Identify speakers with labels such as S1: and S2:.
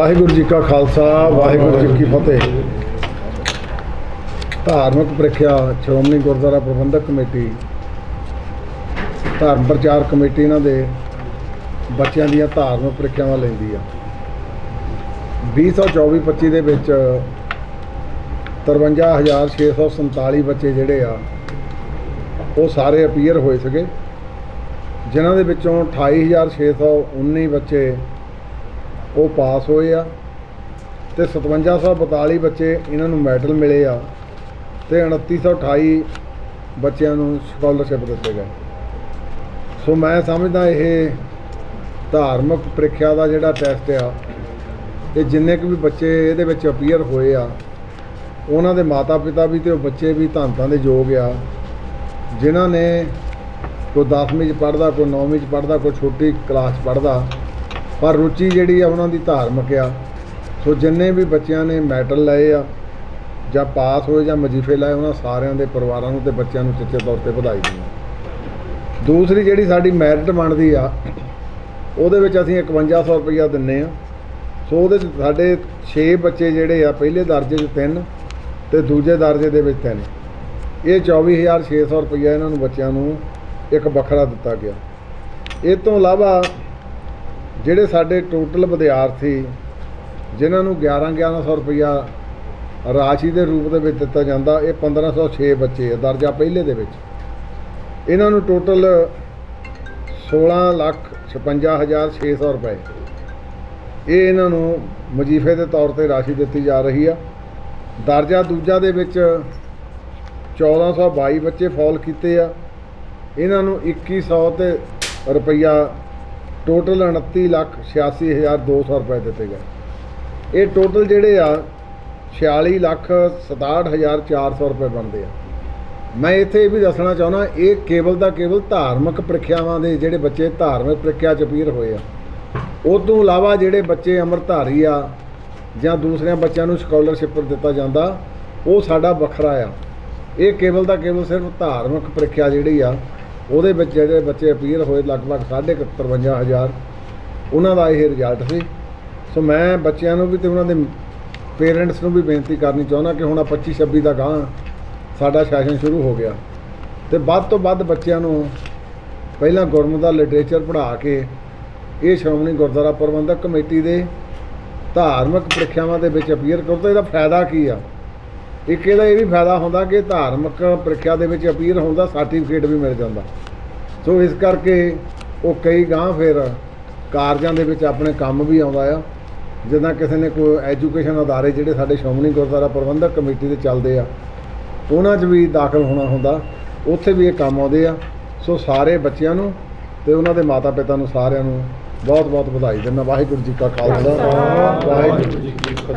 S1: ਵਾਹਿਗੁਰੂ ਜੀ ਕਾ ਖਾਲਸਾ, ਵਾਹਿਗੁਰੂ ਜੀ ਕੀ ਫਤਿਹ। ਧਾਰਮਿਕ ਪ੍ਰੀਖਿਆ, ਸ਼੍ਰੋਮਣੀ ਗੁਰਦੁਆਰਾ ਪ੍ਰਬੰਧਕ ਕਮੇਟੀ, ਧਰਮ ਪ੍ਰਚਾਰ ਕਮੇਟੀ ਇਹਨਾਂ ਦੇ ਬੱਚਿਆਂ ਦੀਆਂ ਧਾਰਮਿਕ ਪ੍ਰੀਖਿਆਵਾਂ ਲੈਂਦੀ ਆ। 2024-25 ਦੇ ਵਿੱਚ 53647 ਬੱਚੇ ਜਿਹੜੇ ਆ, ਉਹ ਸਾਰੇ ਅਪੀਅਰ ਹੋਏ ਸੀਗੇ, ਜਿਨ੍ਹਾਂ ਦੇ ਵਿੱਚੋਂ 28619 ਬੱਚੇ ਉਹ ਪਾਸ ਹੋਏ ਆ ਤੇ 5742 ਬੱਚੇ ਇਹਨਾਂ ਨੂੰ ਮੈਡਲ ਮਿਲੇ ਆ ਤੇ 2928 ਬੱਚਿਆਂ ਨੂੰ ਸਕਾਲਰਸ਼ਿਪ ਦਿੱਤੇ ਗਏ। ਸੋ ਮੈਂ ਸਮਝਦਾ ਇਹ ਧਾਰਮਿਕ ਪ੍ਰੀਖਿਆ ਦਾ ਜਿਹੜਾ ਟੈਸਟ ਆ, ਇਹ ਜਿੰਨੇ ਕੁ ਵੀ ਬੱਚੇ ਇਹਦੇ ਵਿੱਚ ਅਪੀਅਰ ਹੋਏ ਆ, ਉਹਨਾਂ ਦੇ ਮਾਤਾ-ਪਿਤਾ ਵੀ ਤੇ ਉਹ ਬੱਚੇ ਵੀ ਧੰਤਾਂ ਦੇ ਯੋਗ ਆ, ਜਿਨ੍ਹਾਂ ਨੇ ਕੋਈ 10ਵੀਂ ਚ ਪੜਦਾ ਕੋਈ 9ਵੀਂ ਚ ਪੜਦਾ ਕੋਈ ਛੋਟੀ ਕਲਾਸ ਪੜਦਾ ਪਰ ਰੁਚੀ ਜਿਹੜੀ ਆ ਉਹਨਾਂ ਦੀ ਧਾਰਮਿਕ ਆ। ਸੋ ਜਿੰਨੇ ਵੀ ਬੱਚਿਆਂ ਨੇ ਮੈਡਲ ਲਏ ਆ, ਜਾਂ ਪਾਸ ਹੋਏ ਜਾਂ ਵਜ਼ੀਫੇ ਲਾਏ, ਉਹਨਾਂ ਸਾਰਿਆਂ ਦੇ ਪਰਿਵਾਰਾਂ ਨੂੰ ਤੇ ਬੱਚਿਆਂ ਨੂੰ ਚਿੱਟੇ ਤੌਰ ਤੇ ਵਧਾਈ ਦਿੰਦਾ ਦੂਸਰੀ ਜਿਹੜੀ ਸਾਡੀ ਮੈਰਿਟ ਬਣਦੀ ਆ, ਉਹਦੇ ਵਿੱਚ ਅਸੀਂ 5100 ਰੁਪਈਆ ਦਿੰਨੇ ਆ। ਸੋ ਉਹਦੇ 'ਚ ਸਾਡੇ 6 ਬੱਚੇ ਜਿਹੜੇ ਆ, ਪਹਿਲੇ ਦਰਜੇ 'ਚ ਤਿੰਨ ਤੇ ਦੂਜੇ ਦਰਜੇ ਦੇ ਵਿੱਚ ਤਿੰਨ। ਇਹ 24600 ਰੁਪਈਆ ਇਹਨਾਂ ਨੂੰ ਬੱਚਿਆਂ ਨੂੰ ਇੱਕ ਵੱਖਰਾ ਦਿੱਤਾ ਗਿਆ। ਇਹ ਤੋਂ ਇਲਾਵਾ ਜਿਹੜੇ ਸਾਡੇ ਟੋਟਲ ਵਿਦਿਆਰਥੀ, ਜਿਨ੍ਹਾਂ ਨੂੰ 11 1100 ਰੁਪਈਆ ਰਾਸ਼ੀ ਦੇ ਰੂਪ ਦੇ ਵਿੱਚ ਦਿੱਤਾ ਜਾਂਦਾ, ਇਹ 1506 ਬੱਚੇ ਆ, ਦਰਜਾ ਪਹਿਲੇ ਦੇ ਵਿੱਚ। ਇਹਨਾਂ ਨੂੰ ਟੋਟਲ 16 ਲੱਖ 56600 ਰੁਪਏ। ਇਹ ਇਹਨਾਂ ਨੂੰ ਵਜ਼ੀਫੇ ਦੇ ਤੌਰ ਤੇ ਰਾਸ਼ੀ ਦਿੱਤੀ ਜਾ ਰਹੀ ਆ। ਦਰਜਾ ਦੂਜਾ ਦੇ ਵਿੱਚ 1422 ਬੱਚੇ ਫਾਲ ਕੀਤੇ ਆ। ਇਹਨਾਂ ਨੂੰ 2100 ਤੇ ਰੁਪਈਆ ਟੋਟਲ 29 ਲੱਖ 86200 ਰੁਪਏ ਦਿੱਤੇ ਗਏ। ਇਹ ਟੋਟਲ ਜਿਹੜੇ ਆ 46 ਲੱਖ 67400 ਰੁਪਏ ਬਣਦੇ ਆ। ਮੈਂ ਇੱਥੇ ਇਹ ਵੀ ਦੱਸਣਾ ਚਾਹੁੰਦਾ, ਇਹ ਕੇਵਲ ਦਾ ਕੇਵਲ ਧਾਰਮਿਕ ਪ੍ਰੀਖਿਆਵਾਂ ਦੇ ਜਿਹੜੇ ਬੱਚੇ ਧਾਰਮਿਕ ਪ੍ਰੀਖਿਆ ਚ ਅਪੀਰ ਹੋਏ ਆ ਉਸ ਤੋਂ ਇਲਾਵਾ ਜਿਹੜੇ ਬੱਚੇ ਅੰਮ੍ਰਿਤਧਾਰੀ ਆ ਜਾਂ ਦੂਸਰਿਆਂ ਬੱਚਿਆਂ ਨੂੰ ਸਕਾਲਰਸ਼ਿਪ ਦਿੱਤਾ ਜਾਂਦਾ, ਉਹ ਸਾਡਾ ਵੱਖਰਾ ਆ। ਇਹ ਕੇਵਲ ਦਾ ਕੇਵਲ ਸਿਰਫ ਧਾਰਮਿਕ ਪ੍ਰੀਖਿਆ ਜਿਹੜੀ ਆ ਉਹਦੇ ਵਿੱਚ ਜਿਹੜੇ ਬੱਚੇ ਅਪੀਅਰ ਹੋਏ ਲਗਭਗ 55000 ਉਹਨਾਂ ਦਾ ਇਹ ਰਿਜ਼ਲਟ ਸੀ। ਸੋ ਮੈਂ ਬੱਚਿਆਂ ਨੂੰ ਵੀ ਤੇ ਉਹਨਾਂ ਦੇ ਪੇਰੈਂਟਸ ਨੂੰ ਵੀ ਬੇਨਤੀ ਕਰਨੀ ਚਾਹੁੰਦਾ ਕਿ ਹੁਣ ਆ 25 26 ਦਾ ਗਾਂ ਸਾਡਾ ਸੈਸ਼ਨ ਸ਼ੁਰੂ ਹੋ ਗਿਆ। ਤੇ ਵੱਧ ਤੋਂ ਵੱਧ ਬੱਚਿਆਂ ਨੂੰ ਪਹਿਲਾਂ ਗੁਰਮਤਿ ਦਾ ਲਿਟਰੇਚਰ ਪੜ੍ਹਾ ਕੇ ਇਹ ਸ਼੍ਰੋਮਣੀ ਗੁਰਦੁਆਰਾ ਪ੍ਰਬੰਧਕ ਕਮੇਟੀ ਦੇ ਧਾਰਮਿਕ ਪ੍ਰੀਖਿਆਵਾਂ ਦੇ ਵਿੱਚ ਅਪੀਅਰ ਕਰੋ ਤਾਂ ਇਹਦਾ ਫਾਇਦਾ ਕੀ ਆ? ਇੱਕ ਇਹਦਾ ਇਹ ਵੀ ਫਾਇਦਾ ਹੁੰਦਾ ਕਿ ਧਾਰਮਿਕ ਪ੍ਰੀਖਿਆ ਦੇ ਵਿੱਚ ਅਪੀਅਰ ਹੁੰਦਾ, ਸਰਟੀਫਿਕੇਟ ਵੀ ਮਿਲ ਜਾਂਦਾ। ਸੋ ਇਸ ਕਰਕੇ ਉਹ ਕਈ ਗਾਂ ਫਿਰ ਕਾਰਜਾਂ ਦੇ ਵਿੱਚ ਆਪਣੇ ਕੰਮ ਵੀ ਆਉਂਦਾ ਆ। ਜਿੱਦਾਂ ਕਿਸੇ ਨੇ ਕੋਈ ਐਜੂਕੇਸ਼ਨ ਅਦਾਰੇ ਜਿਹੜੇ ਸਾਡੇ ਸ਼੍ਰੋਮਣੀ ਗੁਰਦੁਆਰਾ ਪ੍ਰਬੰਧਕ ਕਮੇਟੀ ਦੇ ਚੱਲਦੇ ਆ, ਉਹਨਾਂ 'ਚ ਵੀ ਦਾਖਲ ਹੋਣਾ ਹੁੰਦਾ। ਉੱਥੇ ਵੀ ਇਹ ਕੰਮ ਆਉਂਦੇ ਆ। ਸੋ ਸਾਰੇ ਬੱਚਿਆਂ ਨੂੰ ਤੇ ਉਹਨਾਂ ਦੇ ਮਾਤਾ ਪਿਤਾ ਨੂੰ ਸਾਰਿਆਂ ਨੂੰ ਬਹੁਤ ਬਹੁਤ ਵਧਾਈ ਦਿੰਦਾ। ਵਾਹਿਗੁਰੂ ਜੀ ਕਾ ਖਾਲਸਾ। ਵਾਹਿਗੁਰੂ ਜੀ ਕੀ ਫਤਿਹ।